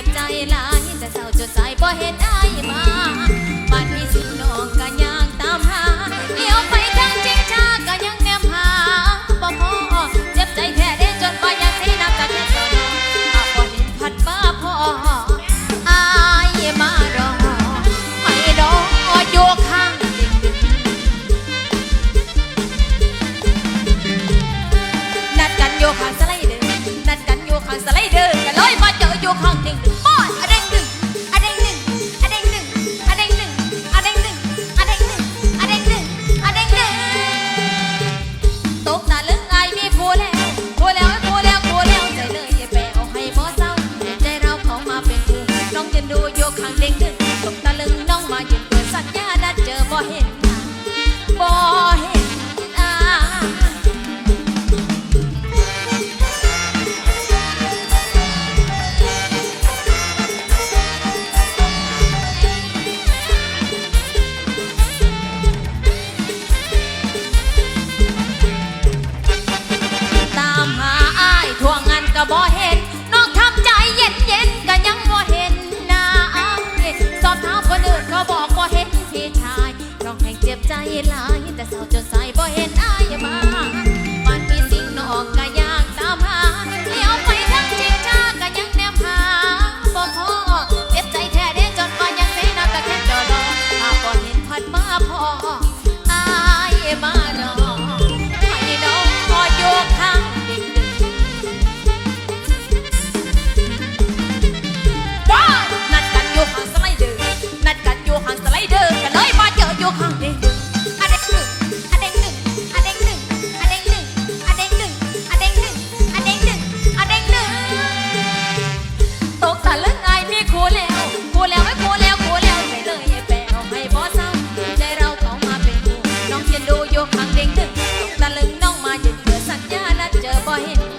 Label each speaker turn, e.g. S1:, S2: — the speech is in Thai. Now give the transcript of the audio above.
S1: จ็บใจหลายจะเศร้าจดใจบ่เห็นได้มาบัดนี้สิน้องกันยังตามหาเลี้ยวไปทางจริงชาก็ยังแนมหาบ่พอเจ็บใจแท้เด้จนบ่อยากให้น้ำตาแค่อนอาบ่เห็นพัดฟ้าพออามารอไม่รอโยข้างนัดกันโยข้างสไลเดอร์นัดกันโยข้างสไลเดอร์ tem อบ่เห็น